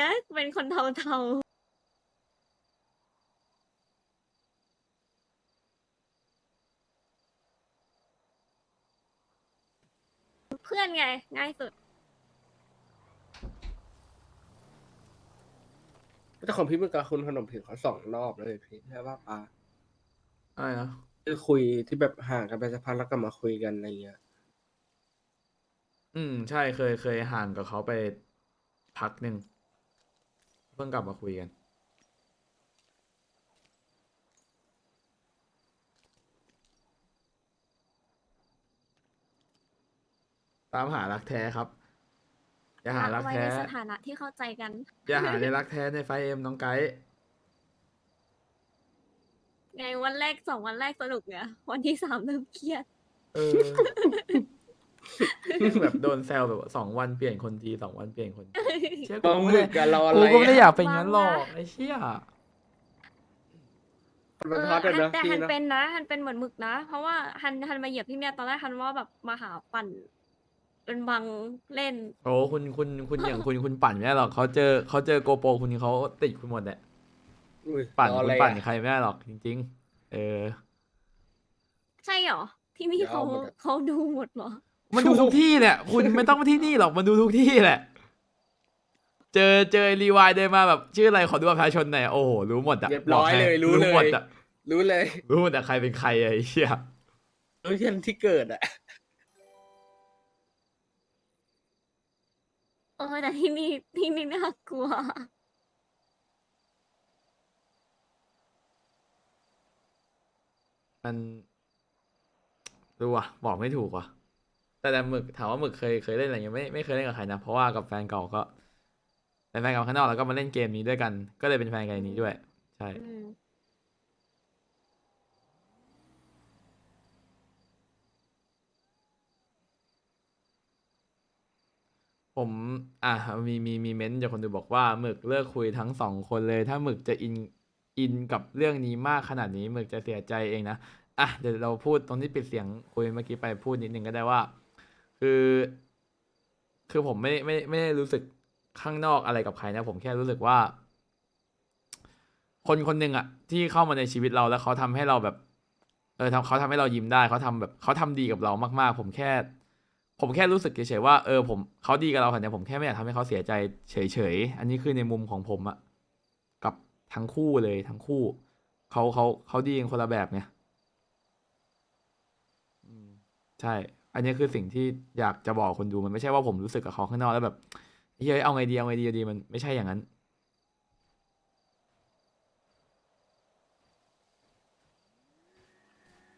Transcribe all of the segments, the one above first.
นะ เป็นคนเทาเทาๆ เพื่อนไง ง่ายสุด แต่ของพี่มึกกับคุณขนมผิงเขาสองรอบเลยพี่ใช่ป่ะป้าอะไรนะคือคุยที่แบบห่างกันไปสักพักแล้วก็มาคุยกันอะไรเงี้ย อืม ใช่เคยเคยห่างกับเขาไปพักหนึ่ง เพิ่งกลับมาคุยกัน ตามหารักแท้ครับ อย่าหารักไว้แท้ ในสถานะที่เข้าใจกัน อย่าหาในรักแท้ในไฟเอ็มน้องไกด์ไงวันแรกสองวันแรกสนุกไงวันที่สามเริ่มเครียด เออ แบบโดนแซวแบบว่าสองวันเปลี่ยนคนทีสองวันเปลี่ยนคนทีเชื่อปลากูหไม่มึได้กกันรออะไรกูก็ไม่ได้อยากเป็นบางงั้นหรอกนะไอ้เชี่ยมันทอดเลยฮันะแต่พี่ฮันนะเป็นนะฮันเป็นเหมือนหมึกนะ เพราะว่าฮันฮันมาเหยียบที่เนี่ยตอนแรกฮันว่าแบบมาหาปั่น เป็นบังเล่น โอ้คุณคุณคุณอย่างคุณคุณปั่นไม่ได้หรอกเขาเจอเขาเจอโกโปรคุณเขาติดคุณหมดแหละอุ้ยปั่นรอคุอะณไรปั่นอะใครไม่ได้หรอกจริง ๆ เออ ใช่เหรอที่นี่เดี๋ยวเขาเอาหมดอะเขาดูหมดเหรอ มันดูทุกที่แหละคุณไม่ต้องมาที่นี่หรอกมันดูทุกที่แหละ เจอเจอรีวายเดินมาแบบ ชื่ออะไรขอดูบัตรประชาชนหน่อยโอ้โหรู้หมดอะเรียบร้อยกให้เลยรู้เลย หมดอะรู้เลยรู้หมดอะใครเป็นใครอะไอ้เชี่ยรู้ยันที่เกิดอะเออแต่ที่นี่ที่นี่น่ากลัว มันรู้ว่ะบอกไม่ถูกว่ะ แต่แต่หมึกถามว่าหมึกเคยเคยเล่นอะไรเงี้ยไม่ไม่เคยเล่นกับใครนะเพราะว่ากับแฟนเก่าก็เป็นแฟนเก่าข้างนอกแล้วก็มาเล่นเกมนี้ด้วยกัน ก็เลยเป็นแฟนกันในนี้ด้วย ใช่ อืมผม อะมีมีมีเม้นต์จากคนดูบอกว่าหมึกเลิกคุยทั้งสองคนเลย ถ้าหมึกจะอินอินกับเรื่องนี้มากขนาดนี้หมึกจะเสียใจเองนะ อะเดี๋ยวเราพูดตรงที่ปิดเสียงคุยเมื่อกี้ไปพูดนิดนึงก็ได้ว่า คือ คือผมไม่ไม่ไม่ได้รู้สึกข้างนอกอะไรกับใครนะ ผมแค่รู้สึกว่า คนคนหนึ่งอะที่เข้ามาในชีวิตเราแล้วเขาทำให้เราแบบ เออทำเขาทำให้เรายิ้มได้เขาทำแบบเขาทำดีกับเรามาก ๆ ผมแค่ ผมแค่รู้สึกเฉยๆว่าเออผมเขาดีกับเราขนาดนี้ผมแค่ไม่อยากทำให้เขาเสียใจเฉยๆอันนี้คือในมุมของผมอะกับทั้งคู่เลยทั้งคู่เขาเขาเขาดีกันคนละแบบไงอืมใช่ อันนี้คือสิ่งที่อยากจะบอกคนดูมันไม่ใช่ว่าผมรู้สึกกับเขาข้างนอกแล้วแบบเฮ้ยเอาไงดีเอาไงดีเอาดีมันไม่ใช่อย่างนั้น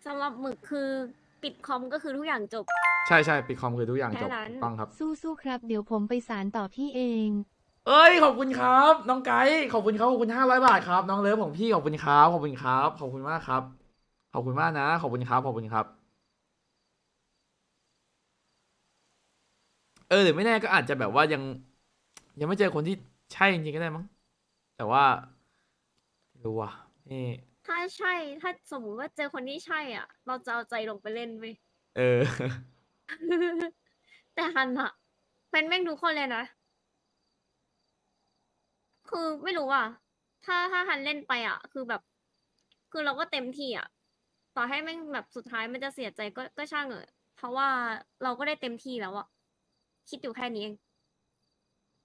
สำหรับหมึกคือปิดคอมก็คือทุกอย่างจบ ใช่ใช่ปิดคอมคือทุกอย่างจบแค่นั้น ถูกต้องครับ สู้ๆครับ เดี๋ยวผมไปสารต่อพี่เอง เอ้ยขอบคุณครับ น้องไก่ขอบคุณครับขอบคุณห้าร้อยบาทครับ น้องเลิฟของพี่ขอบคุณครับขอบคุณครับ ขอบคุณมากครับ ขอบคุณมากนะ ขอบคุณครับขอบคุณครับ เออหรือไม่แน่ก็อาจจะแบบว่ายัง ยังไม่เจอคนที่ใช่จริงๆก็ได้มั้ง แต่ว่าไม่รู้ว่ะนี่ ถ้าใช่ ถ้าสมมติว่าเจอคนที่ใช่อะ เราจะเอาใจลงไปเล่นไปเออ แต่ฮันอะเป็นแม่งทุกคนเลยนะ คือไม่รู้อะ ถ้าถ้าฮันเล่นไปอะ คือแบบ คือเราก็เต็มที่อะ ต่อให้แม่งแบบสุดท้ายมันจะเสียใจก็ก็ช่างเออะเพราะว่าเราก็ได้เต็มที่แล้วอะ คิดอยู่แค่นี้เอง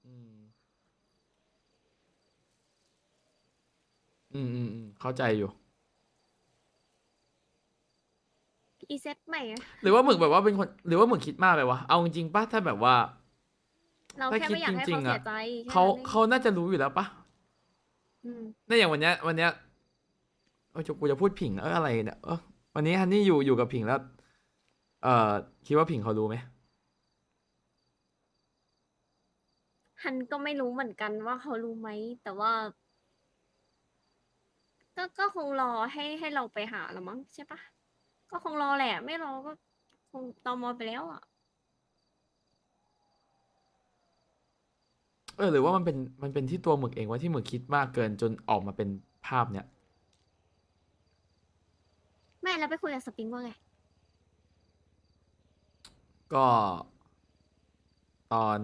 อืม อืมอืมอืมเข้าใจอยู่ อีเซ็ตใหม่อะหรือว่าหมึกแบบว่าเป็นคน หรือว่าหมึกคิดมากไปวะ เอาจริงๆป่ะถ้าแบบว่า เราถ้าแค่คิดไม่อยากให้จริเขางๆอะเสียใจแค่เขานั้นองเขาน่าจะรู้อยู่แล้วปะอืมเนี่ยอย่างวันเนี้ย วันเนี้ยเออจะกูจะพูดผิงเอออะไรเนี่ยเออวันนี้ฮันนี่อยู่อยู่กับผิงแล้ว เอ่อคิดว่าผิงเขารู้ไหม ฮันก็ไม่รู้เหมือนกันว่าเขารู้ไหม แต่ว่า ก็ก็คงรอให้ให้เราไปหาละมั้งใช่ปะก็คงรอแหละ ไม่รอก็คงตอมอไปแล้วอะ เออหรือว่ามันเป็นมันเป็นที่ตัวหมึกเองว่าที่หมึกคิดมากเกินจนออกมาเป็นภาพเนี้ยแม่แล้วไปคุยกับสปริงว่าไง ก็ ตอน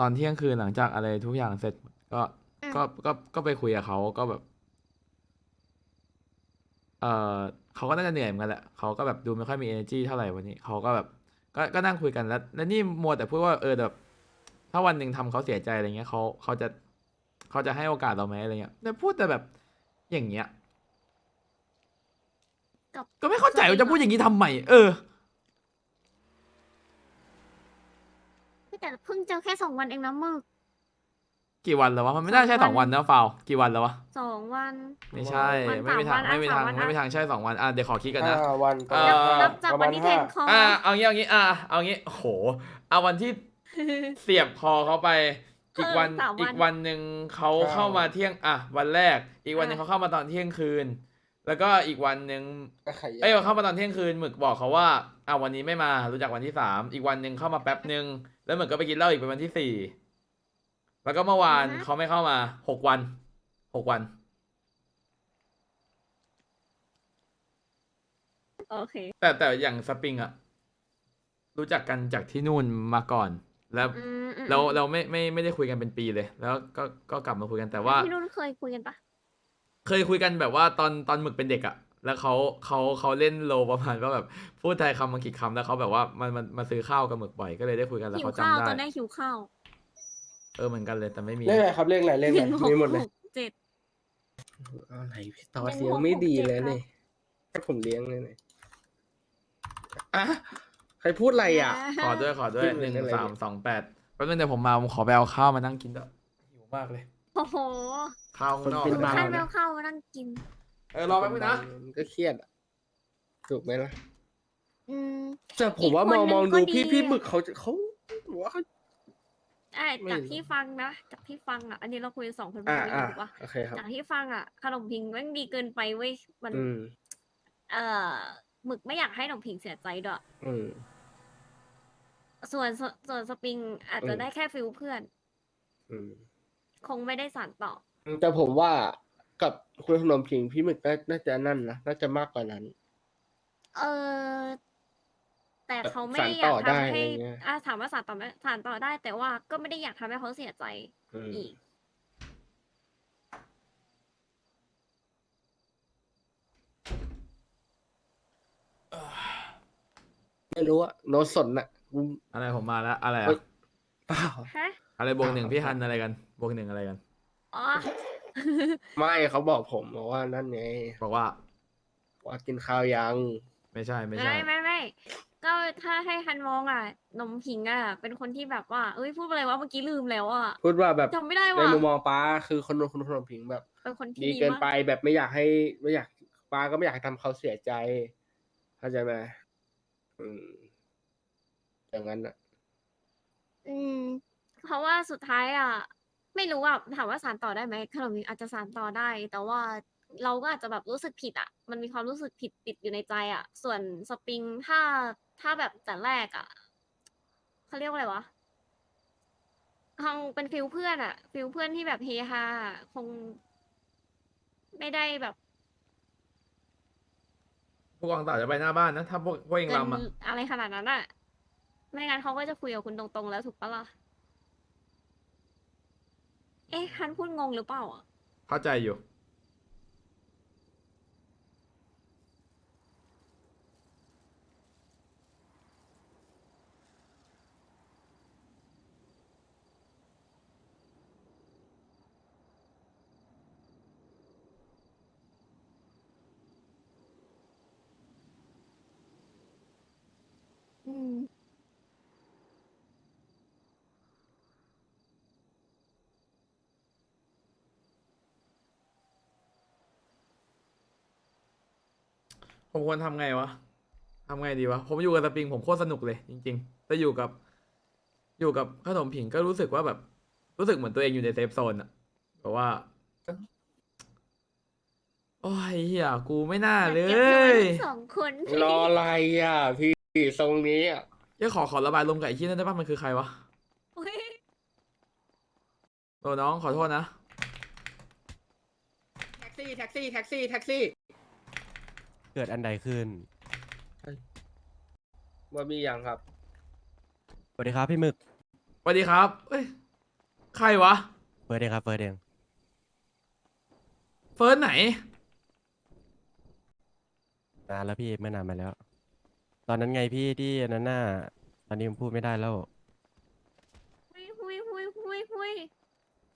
ตอนเที่ยงคืนหลังจากอะไรทุกอย่างเสร็จ ก็อืม ก็ก็ก็ไปคุยกับเขาก็แบบ เออเขาก็น่าจะเหนื่อยเหมือนกันแหละเขาก็แบบดูไม่ค่อยมี energy เท่าไหร่วันนี้เขาก็แบบ ก็ก็นั่งคุยกันแล้วแล้วนี่มัวแต่พูดว่าเออแบบ ถ้าวันหนึ่งทำเขาเสียใจอะไรเงี้ยเขาเขาจะเขาจะให้โอกาสเราไหมอะไรเงี้ยแต่พูดแต่แบบอย่างเงี้ย กับก็ไม่เข้าใจว่าจะพูดอย่างนี้ทำไมเออ แต่เพิ่งเจอแค่สองวันเองนะมึก กี่วันแล้ววะมันไม่น่าใช่สสอองงวัวันน นะฟาวกี่วันแล้ววะสองวัน ไม่ใช่วันไม่มีทางสามวันไม่มีทางอะสามวันไม่มีอะทางใช่สองวันอะเดี๋ยวขอคิดกันนะ ห้าวันเอ่อนับประมณนับจากวันที่แทงคออ่าเอางี้เอางี้อ่าเอางี้โหเอาวันที่เสียบคอเขาไป อีกวันเออสามวัน อีกวันหนึ่งเขาเข้ามาเที่ยงอะวันแรก อีกวันหนึ่งอะเขาเข้ามาตอนเที่ยงคืน แล้วก็อีกวันหนึ่งก็ไข่เอ้ยเข้ามาตอนเที่ยงคืนหมึกบอกเขาว่าอะวันนี้ไม่มารู้จักวันที่สามอีกวันหนึ่งเข้ามาแป๊บหนึ่งแล้วหมึกก็ไปกินเหล้าอีกเป็นวันที่สี่แล้วก็เมื่อวานเขาไม่เข้ามาหกวันหกวัน โอเค แต่แต่อย่างสปริงอะรู้จักกันจากที่นู่นมาก่อน แล้วอืมอืมเราอืมเราไม่ไม่ไม่ได้คุยกันเป็นปีเลย แล้วก็ก็กลับมาคุยกันแต่ว่าพี่นุ่นเคยคุยกันปะ เคยคุยกันแบบว่าตอนตอนหมึกเป็นเด็กอะแล้วเขาเขาเขาเล่นโลประมาณว่าแบบพูดไทยคำอังกฤษคำแล้วเขาแบบว่ามันมันมาซื้อข้าวกับหมึกบ่อยก็เลยได้คุยกันแล้วหิวเขาข้าวจำได้ตอนได้หิวข้าวเออเหมือนกันเลยแต่ไม่มีเลขอะไรครับเลขไหนเลขไหนนึ่งมีหมดเลยกเจ็ดอะไรพี่ตอหนึ่งเสียงหกไม่ดีหกเจ็ดเลยครับนี่ให้ผมเลี้ยงเลยเนี่ยอะใครพูดอะไรอะ ขอด้วยขอด้วยขึ้นหเลยนึ่งอะไรสามเนี่ยสองแปดแป๊บนึงเดี๋ยวผมมาผมขอไปเอาข้าวมานั่งกินด้วยหิวมากเลย โอ้โหข้าวข้างนอกคนเป็นถึงบ้าขั้นไม่เอาข้าวมานั่งกิน เออรอแป๊บนึงนะ มันก็เครียดอะถูกไหมล่ะ อืม แต่ผมว่าอีกมคนองนึงมองก็ดูดีพี่พี่อะหมึกเขาจะเขาหัวเขา ไอ้ไม่จากรู้ ที่ฟังนะ จากที่ฟังอะ อันนี้เราคุยกันสองคนอ่าไม่อ่าถูกปะโอเคครับ จากที่ฟังอะ ขนมพิงแม่งดีเกินไปเว้ย มัน อืม เอ่อ หมึกไม่อยากให้ขนมพิงเสียใจด้วยอืม ส่วนส่วนส่วนสปริงอาจจะอืม ได้แค่ฟิลเพื่อน อืม คงไม่ได้สานต่อ แต่ผมว่ากับคุณขนมผิงพี่หมึกน่าน่าจะนั่นนะน่าจะมากกว่านั้น เออแต่เขาไม่สานได้อยาต่กอได้ทำให้อะไรเงี้ย อะถามว่าสานต่อไหมสานต่อได้ แต่ว่าก็ไม่ได้อยากทำให้เขาเสียใจอืมอีก ไม่รู้อะโนตสนอะกู อะไรผมมาแล้วอะไรเฮ้อะย เปล่าฮะ อะไรบวกหนึ่งพี่ฮันอะไรกันบวกหนึ่งอะไรกัน อ๋อ ไม่เขาบอกผมบอกว่านั่นไงบอกว่าว่ากินข้าวยังไม่ใช่ไม่ใช่ ไม่ไม่ไม่ก็ถ้าให้ฮันมองอะนมพิงอะ เป็นคนที่แบบว่า เอ้ยพูดอะไรวะเมื่อกี้ลืมแล้วอะพูดว่าแบบจำไม่ได้ในว่ะมุมมองป้าคือคนคนขนมผิงแบบ เป็นคนที่ดีดีเกินมากไปแบบไม่อยากให้ไม่อยากป้าก็ไม่อยากให้ทำเขาเสียใจเข้าใจไหมอืมอย่างนั้นอะ อืม เพราะว่าสุดท้ายอะ ไม่รู้ว่าถามว่าสานต่อได้ไหมขนมพิงอาจจะสานต่อได้ แต่ว่าเราก็อาจจะแบบรู้สึกผิดอะ มันมีความรู้สึกผิดติดอยู่ในใจอะ ส่วนสปริงถ้าถ้าแบบแต่แรกอะเขาเรียกว่าอะไรวะคงเป็นฟิลเพื่อนอะ ฟิลเพื่อนที่แบบเฮฮาอะคง ไม่ได้แบบพวกกองต่อจะไปหน้าบ้านนะ ถ้าพวกพวกเองเกินลำอะอะไรขนาดนั้นอะ ไม่งั้นเขาก็จะคุยกับคุณตรงๆแล้วถูกปะล่ะ เอ๊ะฮันพูดงงหรือเปล่าอะเข้าใจอยู่ อืม ผมควรทำไงวะทำไงดีวะ ผมอยู่กับสปริงผมโคตรสนุกเลย จริงๆแต่อยู่กับ อยู่กับขนมผิงก็รู้สึกว่าแบบ รู้สึกเหมือนตัวเองอยู่ในเซฟโซนอะแบบว่า โอ้ยเฮียกูไม่น่าเลเก็บน้อยยทั้งสองคนรออะไรอะ พี่ทรงนี้อะเดี๋ยวขอขอระบายลมกับไอ้ที่นั่นได้ป่ะมันคือใครวะอุ๊ยโอ้น้องขอโทษนะ แท็กซี่แท็กซี่แท็กซี่แท็กซี่ เกิดอันใดขึ้น ว่ามีอย่างครับ สวัสดีครับพี่หมึก สวัสดีครับ เอ้ย ใครวะ เฟิร์สเองครับเฟิร์สเองเฟิร์สไหน นานแล้วพี่ไม่นานมาแล้ว ตอนนั้นไงพี่ที่อันนั้นน่ะตอนนี้ผมพูดไม่ได้แล้ว หุยหุยหุยหุยหุย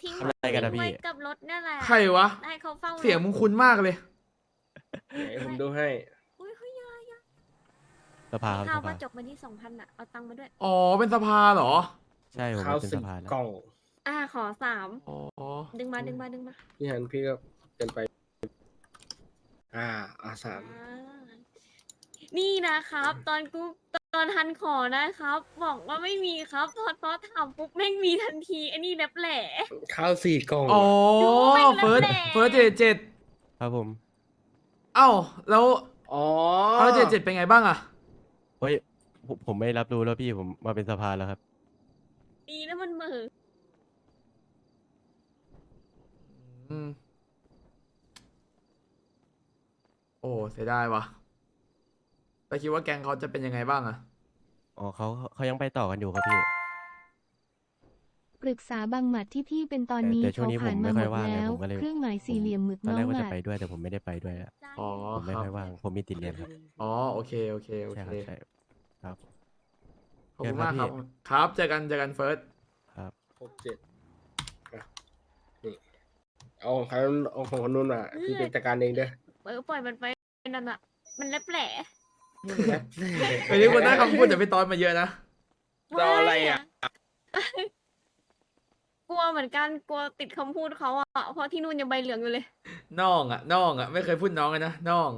ทิ้งทำอะไรกันอะทิ้งพี่ ไว้กับรถเนี่ยแหละใครวะ ให้เขาเฝ้ารถเสียงมึงคุ้นมากเลย ไหนผมดูให้ อุ้ยเฮ้ยอยาอยาสภาครับข้าวสก็ภาจบมาที่สองพันอะเอาตังค์มาด้วย อ๋อ เป็นสภาเหรอ ใช่ผมข้าวเป็นสิสบภาแล้วกล่องอ่าขอสามอ๋อ ดึงมาดึงมาดึงมาพี่ฮันพี่ก็เป็นไป อ่าอาสาม อ่านี่นะครับ ตอนกูตอนทันขอนะครับ บอกว่าไม่มีครับพอพอถามปุ๊บแม่งมีทันทีไอ้นี่แนบแหล่ข้าวสี่กล่อง อ๋อดูไม่รับเฟิร์สแหละเฟิร์สเจ็ดเจ็ดครับผม เอ้าแล้วอ๋อเอาเจ็ดเจ็ดเป็นไงบ้างอะเฮ้ยผมผมไม่รับรู้แล้วพี่ผมมาเป็นสภาแล้วครับดีนะมันเหมืออืมโอ้เสียดายวะแต่คิดว่าแกงเขาจะเป็นยังไงบ้างอะอ๋อเขาเขายังไปต่อกันอยู่ครับพี่ป รึกษาบางหมัดที่พี่เป็นตอนนี้แต่ช่วงนี้เขาผ่านผมไม่มาค่หมอยดว่างไงแล้ว ผมก็เลย เครื่องหมายสี่เหลี่ยมหมึกตอนน้แรอกงว่าหจะมัด ไปด้วยแต่ผมไม่ได้ไปด้วยอะอ๋อผมไม่ครับค่อยว่างผมมีติดเรียนครับอ๋อโอเคโอเคโอใช่เคครับใช่ครับ ขอบคุณมากเจคอรักับนพี่ครับเจอกันเจอกันเฟิร์ส ครับ หกเจ็ดอะนี่เอาของเขาเอาของคนนู้นมาพี่เป็นจัดการเองเด้อเออปล่อยมันไปนั่นอะมันแลบแหล่เฮ้ยนี่คนได้คำพูดจากพี่ตอนมาเยอะนะรออะไรอะ กลัวเหมือนกันกลัวติดคำพูดเขาอะเพราะที่นู่นยังใบเหลืองอยู่เลย น้องอะน้องอะไม่เคยพูดน้องเลยนะน้อง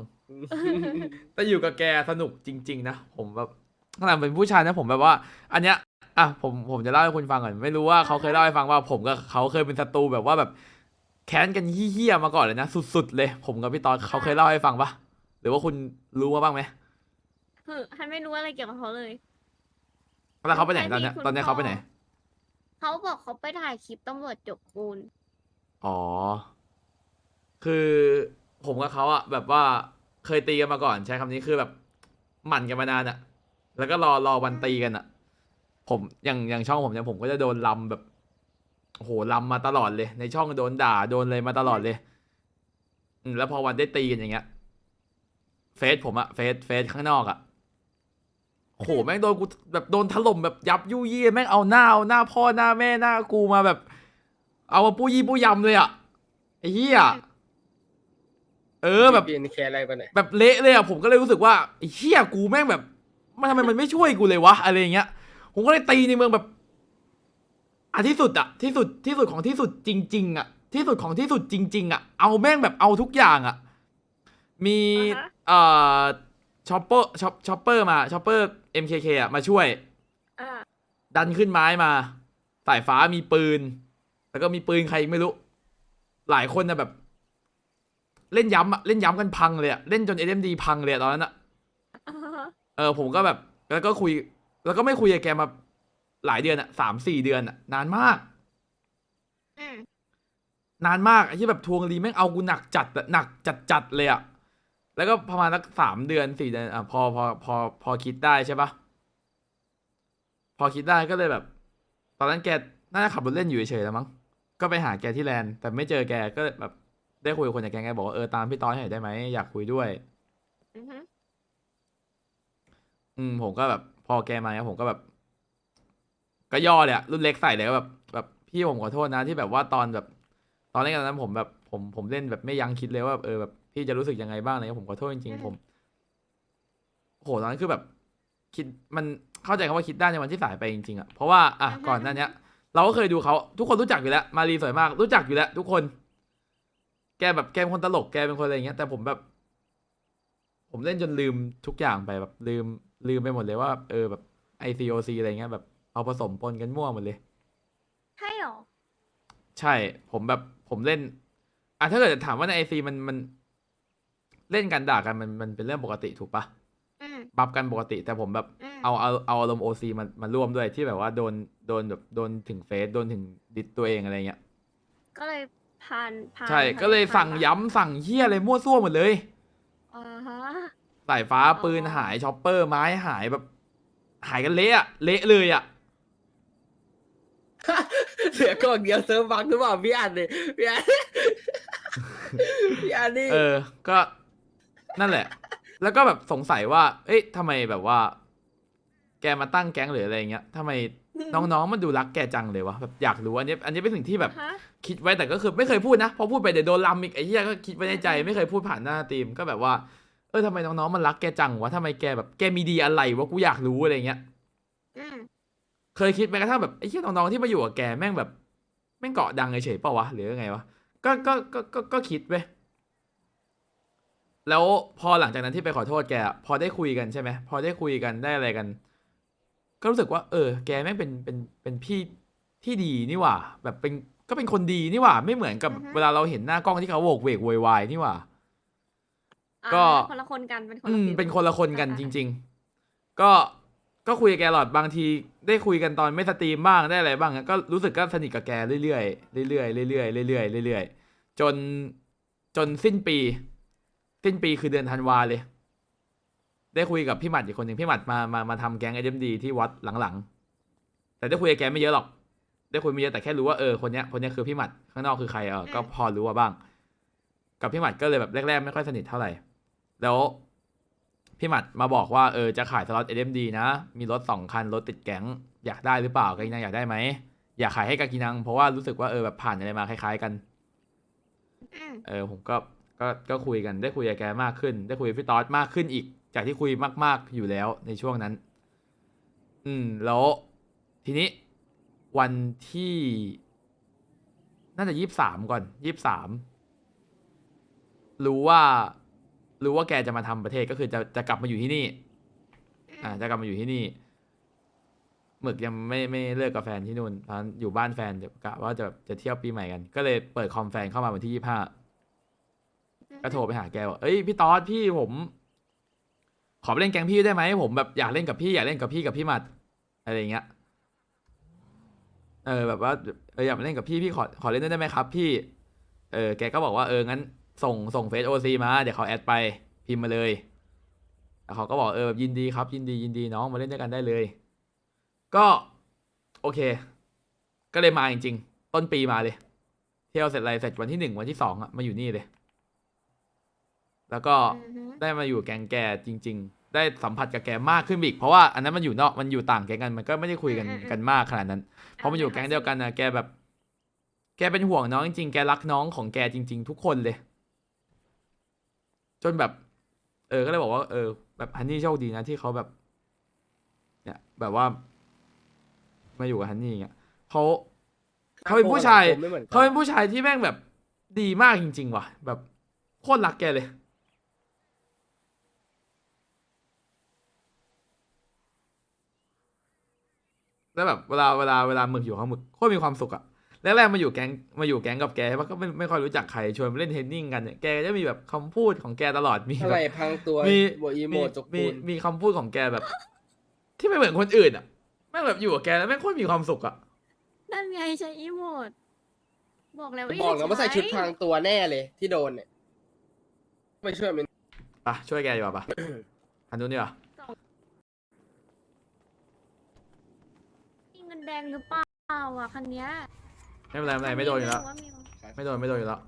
แต่อยู่กับแกสนุกจริง ๆ นะ ผมแบบขนาดเป็นผู้ชายนะผมแบบว่า อันเนี้ยอะผมผมจะเล่าให้คุณฟังก่อนไม่รู้ว่าเขาเคยเล่าให้ฟังว่า ผมกับเขาเคยเป็นศัตรูแบบว่าแบบแค้นกันเฮี้ยๆมาก่อนเลยนะสุดๆเลย ผมกับพี่ตอนเขาเคยเล่าให้ฟังปะหรือว่าคุณรู้มาบ้างไหมคือฮันไม่รู้อะไรเกี่ยวกับเขาเลยแล้วเขาไปไหนตอนเนี้ยใช่พี่ตอนเนี้ยคุณเขาไปไหนพ่อ เขาบอกเขาไปถ่ายคลิปตำรวจจกปูน อ๋อ คือผมกับเขาอะแบบว่าเคยตีกันมาก่อนใช้คำนี้คือแบบหมั่นกันมานานอะแล้วก็รอรอวันตีกันอะผมอย่างอย่างช่องผมเนี่ยผมก็จะโดนลำแบบโอ้โหลำมาตลอดเลย ในช่องโดนด่าโดนเลยมาตลอดเลยอืมแล้วพอวันได้ตีกันอย่างเงี้ย เฟซผมอะเฟซเฟซข้างนอกอะ โอ้โหแม่งโดนกูแบบโดนถล่มแบบยับยุยี่แม่งเอาหน้าเอาหน้าพ่อหน้าแม่หน้ากูมาแบบ เอามาปู้ยี่ปู้ยำเลยอะไอ้เหี้ยเออแบบพี่เป็นแคร์อะไรไปไหนอยแบบเละเลยอะผมก็เลยรู้สึกว่าไอ้เหี้ยกูแม่งแบบมันทำไมมันไม่ช่วยกูเลยวะอะไรอย่างเงี้ย ผมก็เลยตีในเมืองแบบอะที่สุดอะที่สุดที่สุดของที่สุดจริง ๆอะที่สุดของที่สุดจริง ๆอะเอาแม่งแบบเอาทุกอย่างอะมีอ่าฮะเอ่อชอปเปอร์ชอปชอปเปอร์มาชอปเปอร์ MKK อะมาช่วย อ่าดันขึ้นไม้มาสายฟ้ามีปืน แล้วก็มีปืนใครอีกไม่รู้ หลายคนนะแบบ เล่นย้ำอะเล่นย้ำกันพังเลยอะเล่นจนเอ็มดีพังเลยอะตอนนั้นอะอ่าฮะเออผมก็แบบ แล้วก็คุย แล้วก็ไม่คุยกับแกมาหลายเดือนอะสามสี่เดือนอะนานมาก อืมนานมากไอ้ที่แบบทวงรีแม่งเอากูหนักจัดอะหนักจัดจัดๆเลยอะ แล้วก็ประมาณสักสามเดือนสี่เดือนอะพอพอพอพอคิดได้ใช่ปะพอคิดได้ก็เลยแบบ ตอนนั้นแกน่าจะขับรถเล่นอยู่เฉยๆแล้วมั้งก็ไปหาแกที่แลนด์แต่ไม่เจอแกก็แบบได้คุยกับคนจากแกแกบอกว่าเออตามพี่ต้อยให้หน่อยได้ไหมอยากคุยด้วย อือฮึอืมผมก็แบบ พอแกมาเนี่ยผมก็แบบ ก็ย่อเลยอะรุ่นเล็กใส่เลยก็แบบ แบบพี่ผมขอโทษนะที่แบบว่าตอนแบบ ตอนเล่นกันนั้นผมแบบผมผมเล่นแบบไม่ยั้งคิดเลยว่าเออแบบ พี่จะรู้สึกยังไงบ้างอะไรเงี้ยผมขอโทษจริงๆผมโหตอนนั้นคือแบบ คิดมันเข้าใจคำว่าคิดได้ในวันที่สายไปจริงๆอะเพราะว่าอะก่อนหน้าเนี้ย เราก็เคยดูเขาทุกคนรู้จักอยู่แล้ว มารีสวยมาก รู้จักอยู่แล้ว ทุกคน แกแบบแกเป็นคนตลกแกเป็นคนอะไรอย่างเงี้ยแต่ผมแบบ ผมเล่นจนลืมทุกอย่างไปแบบ ลืมลืมไปหมดเลยว่า เออแบบ ICOC อะไรเงี้ยแบบเอาผสมปนกันมั่วหมดเลย ใช่หรอ ใช่ผมแบบผมเล่นอะถ้าเกิดถามว่าในไอซีมันมัน เล่นกันด่ากันมันมันเป็นเรื่องปกติถูกปะอืม บัฟกันปกติ แต่ผมแบบอืม เอาเอาเอาอารมณ์โอซีมามาร่วมด้วยที่แบบว่าโดนโดนแบบโดนถึงเฟซโดนถึงดิสตัวเองอะไรเงี้ย ก็เลยผ่านผ่านใช่ ก็เลยผ่านสั่งมาย้ำสั่งเฮี้ยอะไรมั่วซั่วหมดเลย อ่าฮะ สายฟ้าอ๋อ ปืนหายช็อปเปอร์ไม้หายแบบ หายกันเละอะเละเลยอะเหลือกล่องเดียวเซิร์ฟบังหรือเปล่าพี่อันเนี่ยพี่อัน พี่อันนี่เออ ก็ นั่นแหละ แล้วก็แบบสงสัยว่า เอ๊ะทำไมแบบว่า แกมาตั้งแก๊งหรืออะไรเงี้ยทำไมน้องๆมันดูรักแกจังเลยวะแบบอยากรู้อันนี้ อันนี้เป็นสิ่งที่แบบ ฮะคิดไว้แต่ก็คือไม่เคยพูดนะพอพูดไปเดี๋ยวโดนลำอีกไอ้เหี้ยก็คิดไว้ในใจ ไม่เคยพูดผ่านหน้าทีมก็แบบว่า เออทำไมน้องๆมันรักแกจังวะทำไมแกแบบแกมีดีอะไรวะกูอยากรู้อะไรเงี้ย อืมเคยคิดแม้กระทั่งแบบไอ้เหี้ยน้องๆที่มาอยู่กับแกแม่งแบบแม่งเกาะดังเฉยๆเปล่าวะหรือยังไงวะก็ก็ก็ก็ก็คิดเว้ย แล้วพอหลังจากนั้นที่ไปขอโทษแกอะพอได้คุยกันใช่ไหมพอได้คุยกันได้อะไรกัน ก็รู้สึกว่า เออ แกแม่งเป็นเป็นเป็นพี่ที่ดีนี่หว่า แบบเป็นก็เป็นคนดีนี่หว่า ไม่เหมือนกับอือฮึ เวลาเราเห็นหน้ากล้องที่เขาโวกเวกโวยวายนี่หว่า อ่าก็ คนละคนกันเป็นคนอืละมฟิลเป็นคนละคนกันอ่าจริง ๆ ก็ก็คุยกับแกหลอดบางทีได้คุยกันตอนไม่สตรีมบ้างได้อะไรบ้างอะก็รู้สึกก็สนิทกับแกเรื่อยๆเรื่อยๆเรื่อยๆเรื่อยๆเรื่อยๆจนจนสิ้นปี สิ้นปีคือเดือนธันวาเลย ได้คุยกับพี่หมัดอีกคนหนึ่งพี่หมัดมามามาทำแก๊งไอเดมดีที่วัดหลังๆ แต่ได้คุยกับแกไม่เยอะหรอก ได้คุยไม่เยอะแต่แค่รู้ว่าเออคนเนี้ยคนเนี้ยคือพี่หมัดข้างนอกคือใครเออก็พอรู้ว่าบ้าง กับพี่หมัดก็เลยแบบแรกๆไม่ค่อยสนิทเท่าไหร่ แล้วพี่หมัดมาบอกว่าเออจะขายสล็อต SMD นะ มีรถสองคันรถติดแก๊งอยากได้หรือเปล่ากากินังอยากได้ไหมอยากขายให้กากินัง เพราะว่ารู้สึกว่าเออแบบผ่านอะไรมาคล้าย ๆกันอืมเออผมก็ ก็ก็คุยกันได้คุยกับแกมากขึ้น ได้คุยกับพี่ต๊อดมากขึ้นอีก จากที่คุยมาก ๆอยู่แล้วในช่วงนั้น อืม แล้วทีนี้วันที่น่าจะยี่สิบสามก่อนยี่สิบสามรู้ว่ารู้ว่าแกจะมาทำประเทศก็คือจะจะกลับมาอยู่ที่นี่ อ่า จะกลับมาอยู่ที่นี่หมึกยังไม่ไม่เลิกกับแฟนที่นู่นตอนอยู่บ้านแฟนกะว่าจะจะเที่ยวปีใหม่กัน ก็เลยเปิดคอมแฟนเข้ามาวันที่ยี่ห้า ก็โทรไปหาแกว่าเอ้ยพี่ตอดพี่ผม ขอไปเล่นแกงพี่ได้ไหมผมแบบอยากเล่นกับพี่อยากเล่นกับพี่กับพี่หมัดอะไรอย่างเงี้ยเออแบบว่าเอออยากมาเล่นกับพี่พี่ขอขอเล่นด้วยได้ไหมครับ พี่ เออแกก็บอกว่าเอองั้น ส่งส่งเฟซโอซีมาเดี๋ยวเขาแอดไปพิมพ์มาเลยแล้วเขาก็บอกเออแบบยินดีครับ ยินดียินดีน้องมาเล่นด้วยกันได้เลย ก็โอเค ก็เลยมาจริงๆ ต้นปีมาเลย เที่ยวเสร็จอะไรเสร็จวันที่หนึ่งวันที่สองอะมาอยู่นี่เลย แล้วก็อือฮึได้มาอยู่แก๊งแกจริง ๆ ได้สัมผัสกับแกมากขึ้นอีก เพราะว่าอันนั้นมันอยู่นอกมันอยู่ต่างแก๊งกันมันก็ไม่ได้คุยกันกันมากขนาดนั้นพอมาอยู่แก๊งเดียวกันนะแกแบบ แกเป็นห่วงน้องจริงๆ แกรักน้องของแกจริง ๆ ทุกคนเลย จนแบบ เออก็เลยบอกว่าเออ แบบฮันนี่โชคดีนะที่เขาแบบ เนี่ย แบบว่า มาอยู่กับฮันนี่อย่างเงี้ยเขาเขาเป็นผู้ชายไม่เหมือนกันเขาเป็นผู้ชายที่แม่งแบบดีมากจริง ๆ ว่ะ แบบโคตรรักแกเลย แล้วแบบเวลาเวลาเวลาหมึกอยู่เขาหมึกโคตรมีความสุขอะแรกๆมาอยู่แก๊งมาอยู่แก๊งกับแกใช่ปะก็ไม่ไม่ค่อยรู้จักใครชวนมาเล่นเทนนิ่งกันเนี่ยแกจะมีแบบคำพูดของแกตลอดมีอะแบไรบพังตัวมีบวกอีโมมีจกมีปูนมีคำพูดของแกแบบ ที่ไม่เหมือนคนอื่นอะแม่งแบบอยู่กับแกแล้วแม่งโคตรมีความสุขอะนั่นไงใช้อีโมดบอกแล้วบอกนะว่าใส่ชุดพรางงตัวแน่เลยที่โดนเนี่ยไปช่วยมันปะช่วยแกดีกว่าปะอันนู้นดีกว่า เงินแดงหรือเปล่าอะคันเนี้ยไม่เป็นไรไม่เป็นไรไม่โดนอยู่แล้วามีไม่โดนไม่โดนอยู่แล้ว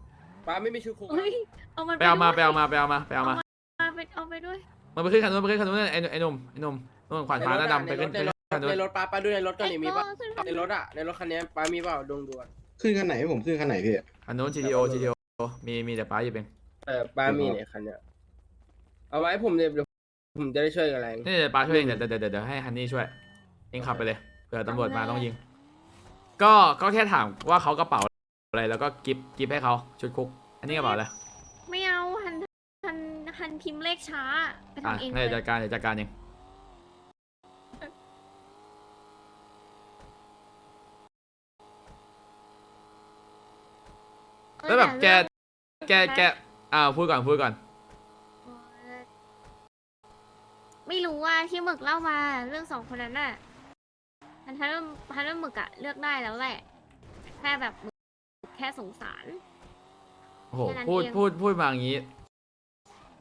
ป้าไม่มีชุดคุกเฮ้ยเอามันไปเอามาไปด้วยเอามาไปเอามาไปเอามาเอาไปเอาไปด้วยมันไปขึ้นคันนู้นไปขึ้นคันนู้นไอ้ไอ้หนุ่มไอ้หนุ่มนุ่นขวานฟ้าหน้าดำไปขึ้นในขึ้นรถคันนู้นในรถป้าป้าดูในรถก่อนไอ้นี่มีโก้ป่ะขึ้นในรถอะในรถคันนี้ป้ามีเปล่าดวงดวนขึ้นคันไหนผมขึ้นคันไหนพี่คันนู้น GTO GTO มีมีแต่ป้าอยู่เองเออป้ามีเนี่ยคันเนี้ยเอาไว้ผมเนี่ยเดี๋ยวผมจะได้ช่วยกันแรงนี่เดี๋ยวป้าช่วยเองเดี๋ยวเดี๋ยวเดี๋ยวเดี๋ยวให้ฮันนี่ช่วยเองขับไปเลย เผื่อตำรวจมาต้องยิง ก็ก็แค่ถามว่าเขากระเป๋าอะไรแล้วก็กิฟกิฟให้เขาชุดคุก อันนี้กระเป๋าอะไรไม่เอาหันหันหันพิมพ์เลขช้าไปอะทำเองงั้นเลเดี๋ยวยจัดการเดี๋ยวจัดการเองเออแล้วแบบแกเรื่องแกแกอ่าพูดก่อนพูดก่อนเออไม่รู้ว่าที่หมึกเล่ามาเรื่องสองคนนั้นน่ะ ทันทันทันหมึกอะเลือกได้แล้วแหละ แค่แบบหมึกแค่สงสาร โอ้โหแค่นั้นพูดเอง พูดพูดมาอย่างนี้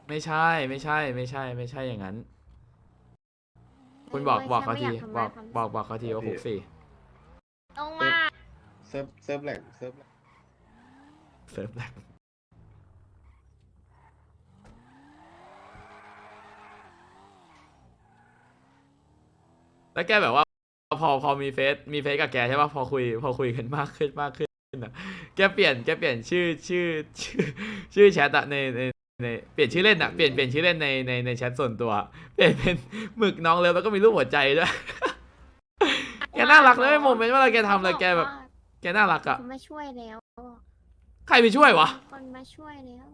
ไม่ใช่ไม่ใช่ไม่ใช่ ไม่ใช่อย่างนั้น คุณบอกว้ยบอกเขาแค่ทีไม่ยบอกทำร้ยความบอกบอกเขาทีว่าพี่ คุกสี่ต้องว่าเซิร์ฟเซิร์ฟแหลกเซิร์ฟแหลกเซิร์ฟแลกแล้วแกแบบว่า พอพอมีเฟซมีเฟซกับแกใช่ป่ะพอคุย พอคุยกันมากขึ้นมากขึ้นอะแกเปลี่ยนแกเปลี่ยนชื่อชื่อชื่อชื่อแชทอะในในในเปลี่ยนชื่อเล่นอะเปลี่ยนเปลี่ยนชื่อเล่นในในในแชทส่วนตัว เปลี่ยนเป็นหมึกน้องเลิฟแล้วก็มีรูปหัวใจด้วยแกน่ารักเลยโมเมนต์เวลาแกทำอะไรแกแบบ แกน่ารักอะคนมาช่วยแล้ว ใครไปช่วยวะ คนมาช่วยแล้ว